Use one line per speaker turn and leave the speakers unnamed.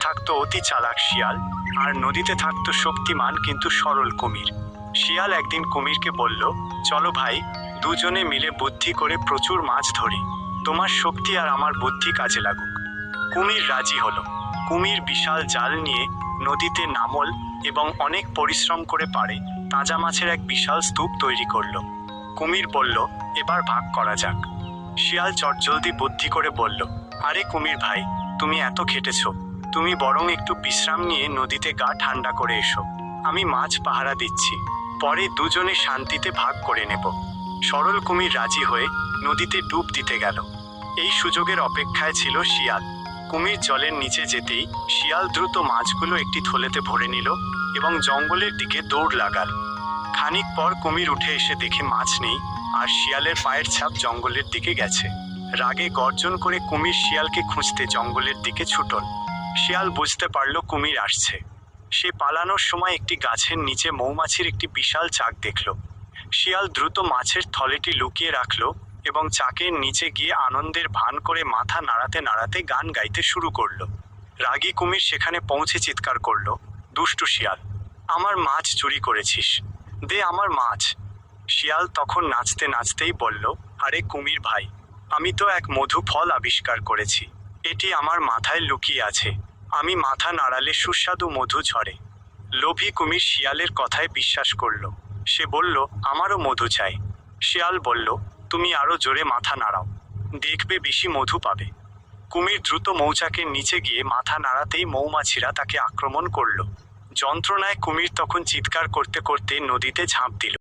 থাকতো অতি চালাক শিয়াল, আর নদীতে থাকতো শক্তিমান কিন্তু সরল কুমির। শিয়াল একদিন কুমিরকে বলল, চলো ভাই, দুজনে মিলে বুদ্ধি করে প্রচুর মাছ ধরি। তোমার শক্তি আর আমার বুদ্ধি কাজে লাগুক। কুমির রাজি হলো। কুমির বিশাল জাল নিয়ে নদীতে নামল এবং অনেক পরিশ্রম করে পারে তাজা মাছের এক বিশাল স্তূপ তৈরি করল। কুমির বলল, এবার ভাগ করা যাক। শিয়াল চটজলদি বুদ্ধি করে বলল, আরে কুমির ভাই, তুমি এত খেটেছ। তুমি বরং একটু বিশ্রাম নিয়ে নদীতে গা ঠান্ডা করে এসো। আমি মাছ পাহারা দিচ্ছি। পরে দুজনে শান্তিতে ভাগ করে নেব। সরল কুমির রাজি হয়ে নদীতে ডুব দিতে গেল। এই সুযোগের অপেক্ষায় ছিল শিয়াল। কুমির জলের নিচে যেতেই শিয়াল দ্রুত মাছগুলো একটি থলেতে ভরে নিল এবং জঙ্গলের দিকে দৌড় লাগাল। খানিক পর কুমির উঠে এসে দেখে মাছ নেই আর শিয়ালের পায়ের ছাপ জঙ্গলের দিকে গেছে। রাগে গর্জন করে কুমির শিয়ালকে খুঁজতে জঙ্গলের দিকে ছুটল। শিয়াল বুঝতে পারল কুমির আসছে। সে পালানোর সময় একটি গাছের নিচে মৌমাছির একটি বিশাল চাক দেখল। শিয়াল দ্রুত মাছের থলেটি লুকিয়ে রাখল এবং চাকের নিচে গিয়ে আনন্দের ভান করে মাথা নাড়াতে নাড়াতে গান গাইতে শুরু করল। রাগী কুমির সেখানে পৌঁছে চিৎকার করল, দুষ্টু শিয়াল, আমার মাছ চুরি করেছিস, দে আমার মাছ। শিয়াল তখন নাচতে নাচতেই বলল, আরে কুমির ভাই, আমি তো এক মধু ফল আবিষ্কার করেছি, এটি আমার মাথায় লুকিয়ে আছে। আমি মাথা নাড়ালে সুস্বাদু মধু ঝরে। লোভী কুমির শিয়ালের কথায় বিশ্বাস করল। সে বলল, আমারও মধু চাই। শিয়াল বলল, তুমি আরও জোরে মাথা নাড়াও। দেখবে বেশি মধু পাবে। কুমির দ্রুত মৌচাকের নিচে গিয়ে মাথা নাড়াতেই মৌমাছিরা তাকে আক্রমণ করল। যন্ত্রণায় কুমির তখন চিৎকার করতে করতে নদীতে ঝাঁপ দিল।